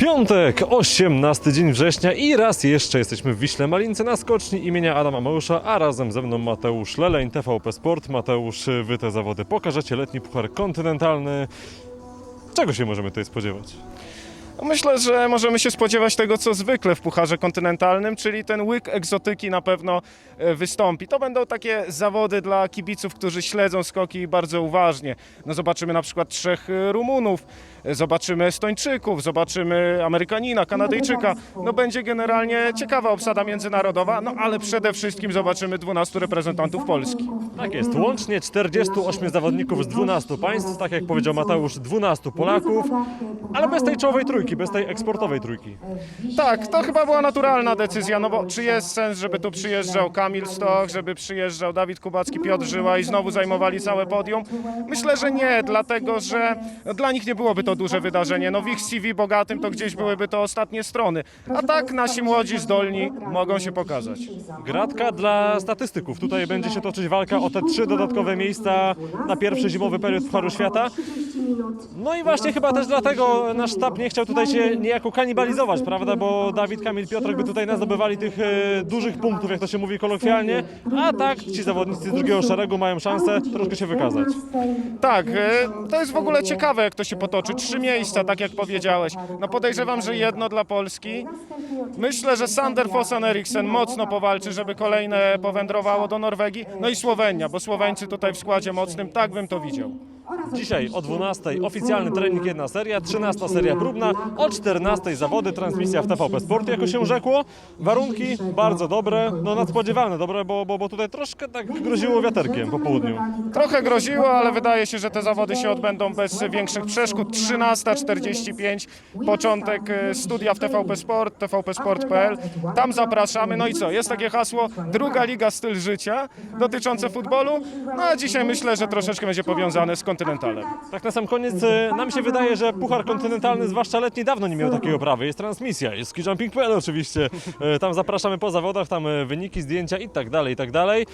Piątek, 18 dzień września i raz jeszcze jesteśmy w Wiśle Malince na skoczni imienia Adama Małysza, a razem ze mną Mateusz Leleń, TVP Sport. Mateusz, wy te zawody pokażecie, letni puchar kontynentalny. Czego się możemy tutaj spodziewać? Myślę, że możemy się spodziewać tego, co zwykle w Pucharze Kontynentalnym, czyli ten łyk egzotyki na pewno e, wystąpi. To będą takie zawody dla kibiców, którzy śledzą skoki bardzo uważnie. No zobaczymy na przykład trzech e, Rumunów, e, zobaczymy Estończyków, zobaczymy Amerykanina, Kanadyjczyka. No będzie generalnie ciekawa obsada międzynarodowa, no ale przede wszystkim zobaczymy 12 reprezentantów Polski. Tak jest, łącznie 48 zawodników z 12 państw, tak jak powiedział Mateusz, 12 Polaków, ale bez tej czołowej trójki, bez tej eksportowej trójki. Tak, to chyba była naturalna decyzja, no bo czy jest sens, żeby tu przyjeżdżał Kamil Stoch, żeby przyjeżdżał Dawid Kubacki, Piotr Żyła i znowu zajmowali całe podium? Myślę, że nie, dlatego że dla nich nie byłoby to duże wydarzenie. No w ich CV bogatym to gdzieś byłyby to ostatnie strony. A tak nasi młodzi, zdolni mogą się pokazać. Gratka dla statystyków. Tutaj będzie się toczyć walka o te trzy dodatkowe miejsca na pierwszy zimowy period Pucharu Świata. No i właśnie chyba też dlatego nasz sztab nie chciał tutaj się niejako kanibalizować, prawda? Bo Dawid, Kamil, Piotrek by tutaj nazdobywali tych e, dużych punktów, jak to się mówi kolokwialnie, a tak ci zawodnicy drugiego szeregu mają szansę troszkę się wykazać. Tak, e, to jest w ogóle ciekawe, jak to się potoczy. Trzy miejsca, tak jak powiedziałeś. No podejrzewam, że jedno dla Polski. Myślę, że Sander Fossen Eriksen mocno powalczy, żeby kolejne powędrowało do Norwegii. No i Słowenia, bo Słoweńcy tutaj w składzie mocnym, tak bym to widział. Dzisiaj o 12 oficjalny trening, jedna seria, 13 seria próbna, o 14 zawody, transmisja w TVP Sport, jako się rzekło. Warunki bardzo dobre, no nadspodziewane dobre, bo, bo, bo tutaj troszkę tak groziło wiaterkiem po południu. Trochę groziło, ale wydaje się, że te zawody się odbędą bez większych przeszkód. 13.45, początek e, studia w TVP Sport, tvpsport.pl. Tam zapraszamy. No i co? Jest takie hasło druga liga styl życia dotyczące futbolu. No a dzisiaj myślę, że troszeczkę będzie powiązane z kontynentalem. Tak na sam koniec, e, nam się wydaje, że Puchar Kontynentalny, zwłaszcza letni, dawno nie miał takiej oprawy. Jest transmisja, jest skijumping.pl oczywiście, E, tam zapraszamy po zawodach, tam wyniki, zdjęcia i tak dalej, i tak dalej.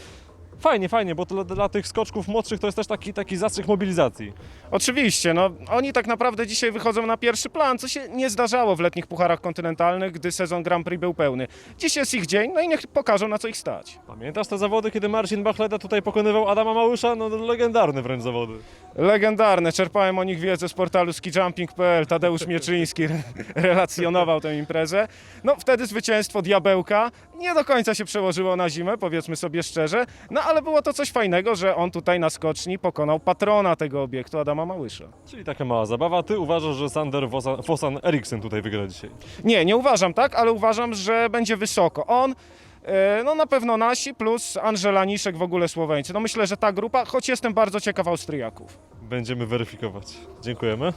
Fajnie, fajnie, bo to dla, dla tych skoczków młodszych to jest też taki, taki zastrzyk mobilizacji. Oczywiście, no oni tak naprawdę dzisiaj wychodzą na pierwszy plan, co się nie zdarzało w letnich pucharach kontynentalnych, gdy sezon Grand Prix był pełny. Dziś jest ich dzień, no i niech pokażą na co ich stać. Pamiętasz te zawody, kiedy Marcin Bachleda tutaj pokonywał Adama Małysza? No legendarne wręcz zawody. Legendarne, czerpałem o nich wiedzę z portalu skijumping.pl, Tadeusz Mieczyński re- relacjonował tę imprezę. No wtedy zwycięstwo Diabełka nie do końca się przełożyło na zimę, powiedzmy sobie szczerze, no ale było to coś fajnego, że on tutaj na skoczni pokonał patrona tego obiektu, Adama Małysza. Czyli taka mała zabawa. Ty uważasz, że Sander Fosan, Fosan Eriksen tutaj wygra dzisiaj? Nie, nie uważam tak, ale uważam, że będzie wysoko. On, e, no na pewno nasi, plus Angela Niszek, w ogóle Słoweńcy. No myślę, że ta grupa, choć jestem bardzo ciekaw Austriaków. Będziemy weryfikować. Dziękujemy.